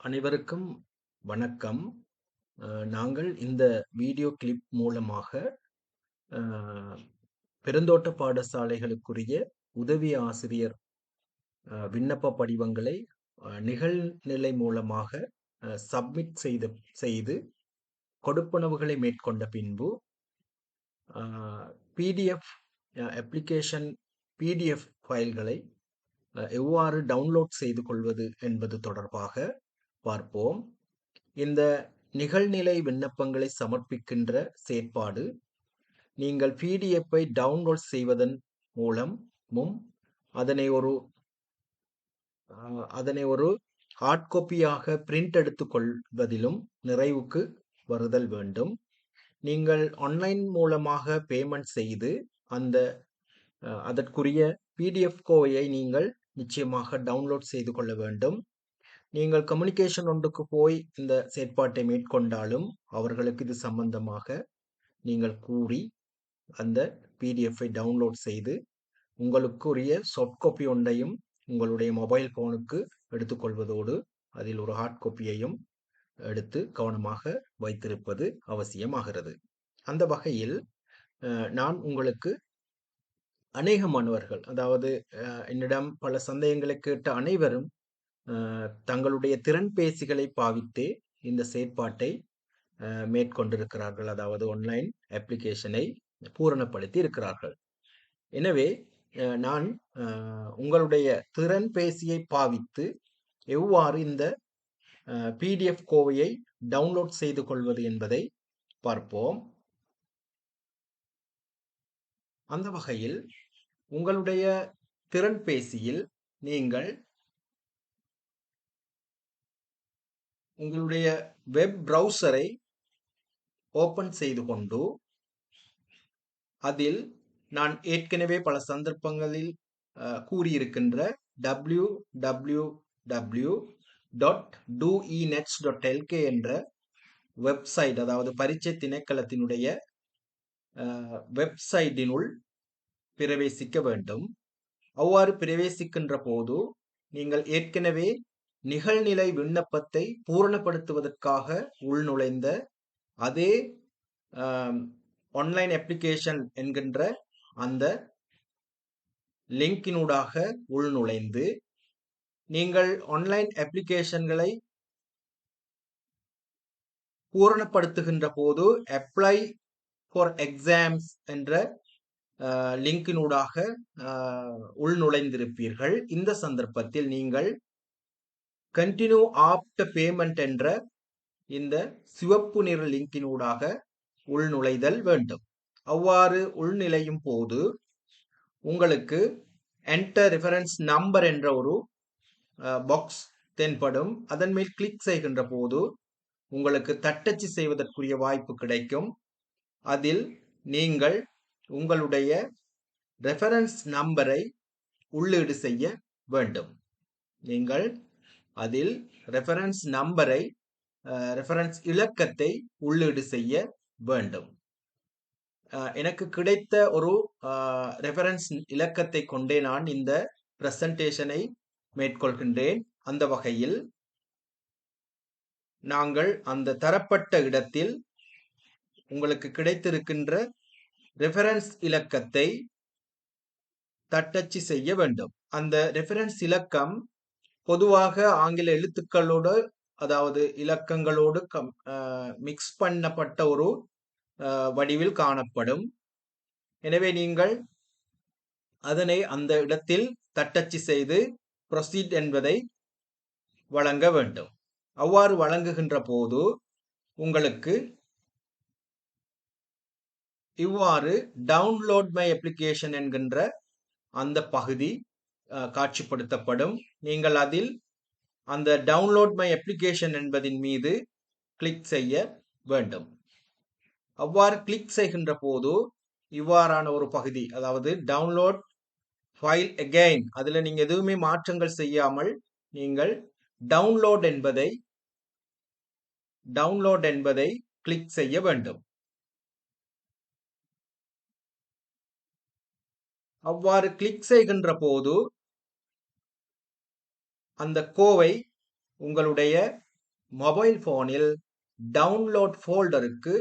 அனைவருக்கும் வணக்கம். நாங்கள் இந்த வீடியோ கிளிப் மூலமாக, பெருந்தோட்ட பாடசாலைகளுக்குரிய உதவி ஆசிரியர் விண்ணப்ப படிவங்களை நிகழ்நிலை மூலமாக சப்மிட் செய்த செய்து கொடுப்பனவுகளை மேற்கொண்ட பின்பு, பிடிஎஃப் அப்ளிகேஷன் பிடிஎஃப் ஃபைல்களை எவ்வாறு டவுன்லோட் செய்து கொள்வது என்பது தொடர்பாக பார்ப்போம். இந்த நிகழ்நிலை விண்ணப்பங்களை சமர்ப்பிக்கின்ற செயற்பாடு, நீங்கள் பிடிஎஃப்பை டவுன்லோட் செய்வதன் மூலமும், அதனை ஒரு அதனை ஒரு ஹார்ட் காப்பியாக பிரிண்ட் எடுத்துக்கொள்வதிலும் நிறைவுக்கு வருதல் வேண்டும். நீங்கள் ஆன்லைன் மூலமாக பேமெண்ட் செய்து, அந்த அதற்குரிய பிடிஎஃப் கோவையை நீங்கள் நிச்சயமாக டவுன்லோட் செய்து கொள்ள வேண்டும். நீங்கள் கம்யூனிகேஷன் ஒன்றுக்கு போய் இந்த செயற்பாட்டை மேற்கொண்டாலும், அவர்களுக்கு இது சம்பந்தமாக நீங்கள் கூறி, அந்த பிடிஎஃப்பை டவுன்லோட் செய்து, உங்களுக்குரிய சாஃப்ட் காப்பி ஒன்றையும் உங்களுடைய மொபைல் ஃபோனுக்கு எடுத்துக்கொள்வதோடு, அதில் ஒரு ஹார்ட் காப்பியையும் எடுத்து கவனமாக வைத்திருப்பது அவசியமாகிறது. அந்த வகையில் நான் உங்களுக்கு அநேக மாணவர்கள், அதாவது என்னிடம் பல சந்தேகங்களை கேட்ட அனைவரும், தங்களுடைய தங்களுடைய திறன்பேசிகளை பாவித்தே இந்த செயற்பாட்டை மேற்கொண்டிருக்கிறார்கள். அதாவது ஆன்லைன் அப்ளிகேஷனை பூரணப்படுத்தி இருக்கிறார்கள். எனவே, நான் உங்களுடைய உங்களுடைய திறன்பேசியை பாவித்து எவ்வாறு இந்த பிடிஎஃப் கோவையை டவுன்லோட் செய்து கொள்வது என்பதை பார்ப்போம். அந்த வகையில், உங்களுடைய திறன்பேசியில் நீங்கள் உங்களுடைய வெப் ப்ரௌசரை ஓப்பன் செய்து கொண்டு, அதில் நான் ஏற்கனவே பல சந்தர்ப்பங்களில் கூறியிருக்கின்ற W W W dot a dot LK என்ற வெப்சைட், அதாவது பரீட்சை திணைக்களத்தினுடைய வெப்சைட்டினுள் பிரவேசிக்க வேண்டும். அவ்வாறு பிரவேசிக்கின்ற போது, நீங்கள் ஏற்கனவே நிகழ்நிலை விண்ணப்பத்தை பூரணப்படுத்துவதற்காக உள்நுழைந்த அதே ஆன்லைன் அப்ளிகேஷன் என்கின்ற அந்த லிங்கினூடாக உள்நுழைந்து, நீங்கள் ஆன்லைன் அப்ளிகேஷன்களை பூரணப்படுத்துகின்ற போது, அப்ளை ஃபார் எக்ஸாம்ஸ் என்ற லிங்கினூடாக உள்நுழைந்திருப்பீர்கள். இந்த சந்தர்ப்பத்தில் நீங்கள் கண்டினியூ ஆஃப்டர் பேமெண்ட் என்ற இந்த சிவப்பு நிற லிங்கினூடாக உள்நுழைதல் வேண்டும். அவ்வாறு உள்நிலையும் போது, உங்களுக்கு என்டர் ரெஃபரன்ஸ் நம்பர் என்ற ஒரு பாக்ஸ் தென்படும். அதன் மேல் கிளிக் செய்கின்ற போது, உங்களுக்கு தட்டச்சு செய்வதற்குரிய வாய்ப்பு கிடைக்கும். அதில் நீங்கள் உங்களுடைய ரெஃபரன்ஸ் நம்பரை உள்ளீடு செய்ய வேண்டும். நீங்கள் அதில் ரெஃபரன்ஸ் நம்பரை ரெஃபரன்ஸ் இலக்கத்தை உள்ளீடு செய்ய வேண்டும். எனக்கு கிடைத்த ஒரு ரெஃபரன்ஸ் இலக்கத்தை கொண்டே நான் இந்த பிரசன்டேஷனை மேற்கொள்கின்றேன். அந்த வகையில், நாங்கள் அந்த தரப்பட்ட இடத்தில் உங்களுக்கு கிடைத்திருக்கின்ற ரெஃபரன்ஸ் இலக்கத்தை தட்டச்சு செய்ய வேண்டும். அந்த ரெஃபரன்ஸ் இலக்கம் பொதுவாக ஆங்கில எழுத்துக்களோடு, அதாவது இலக்கங்களோடு கம் மிக்ஸ் பண்ணப்பட்ட ஒரு வடிவில் காணப்படும். எனவே, நீங்கள் அதனை அந்த இடத்தில் தட்டச்சு செய்து ப்ரொசீட் என்பதை வழங்க வேண்டும். அவ்வாறு வழங்குகின்ற போது, உங்களுக்கு இவ்வாறு டவுன்லோட் மை அப்ளிகேஷன் என்கின்ற அந்த பகுதி காட்சிப்படுத்தப்படும். நீங்கள் அதில் அந்த டவுன்லோட் மை அப்ளிகேஷன் என்பதின் மீது கிளிக் செய்ய வேண்டும். அவ்வாறு கிளிக் செய்கின்ற போது, இவ்வாறான ஒரு பகுதி, அதாவது டவுன்லோட் ஃபைல் அகைன் அதில் நீங்கள் எதுவுமே மாற்றங்கள் செய்யாமல், நீங்கள் டவுன்லோட் என்பதை டவுன்லோட் என்பதை கிளிக் செய்ய வேண்டும். அவ்வாறு கிளிக் செய்கின்ற போது, அந்த கோவை உங்களுடைய மொபைல் போனில் டவுன்லோட் ஃபோல்டருக்கு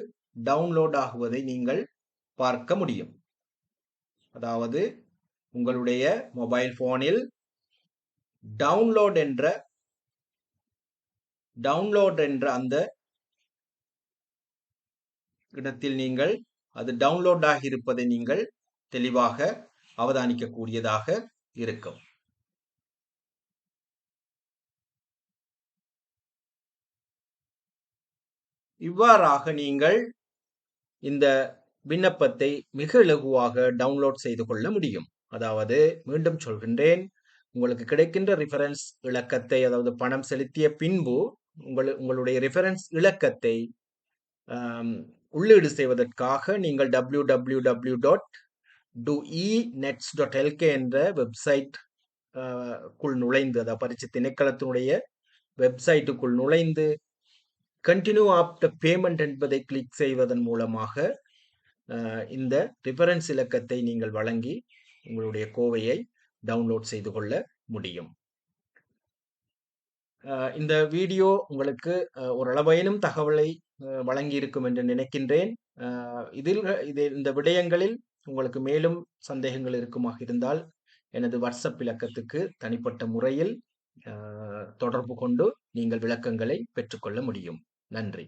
டவுன்லோட் ஆகுவதை நீங்கள் பார்க்க முடியும். அதாவது உங்களுடைய மொபைல் போனில் டவுன்லோட் என்ற டவுன்லோட் என்ற அந்த இடத்தில் நீங்கள் அது டவுன்லோட் ஆகி இருப்பதை நீங்கள் தெளிவாக அவதானிக்கக்கூடியதாக இருக்கும். இவ்வாறாக நீங்கள் இந்த விண்ணப்பத்தை மிக இலகுவாக டவுன்லோட் செய்து கொள்ள முடியும். அதாவது மீண்டும் சொல்கின்றேன் உங்களுக்கு கிடைக்கின்ற ரிஃபரன்ஸ் இலக்கத்தை அதாவது பணம் செலுத்திய பின்பு உங்கள் உங்களுடைய ரிஃபரன்ஸ் இலக்கத்தை உள்ளீடு செய்வதற்காக நீங்கள் W W W dot doenets dot LK என்ற வெப்சைட் குள் நுழைந்து அதாவது பரிசு திணைக்களத்தினுடைய வெப்சைட்டுக்குள் நுழைந்து கண்டினியூ ஆஃப்டர் பேமெண்ட் என்பதை கிளிக் செய்வதன் மூலமாக இந்த ரிஃபரன்ஸ் இலக்கத்தை நீங்கள் வழங்கி உங்களுடைய கோவையை டவுன்லோட் செய்து கொள்ள முடியும். இந்த வீடியோ உங்களுக்கு ஓரளவையினும் தகவலை வழங்கி இருக்கும் என்று நினைக்கின்றேன். இதில் இது இந்த விடயங்களில் உங்களுக்கு மேலும் சந்தேகங்கள் இருக்குமாக இருந்தால் எனது வாட்ஸ்அப் இலக்கத்துக்கு தனிப்பட்ட முறையில் தொடர்பு கொண்டு நீங்கள் விளக்கங்களை பெற்றுக்கொள்ள முடியும். நன்றி.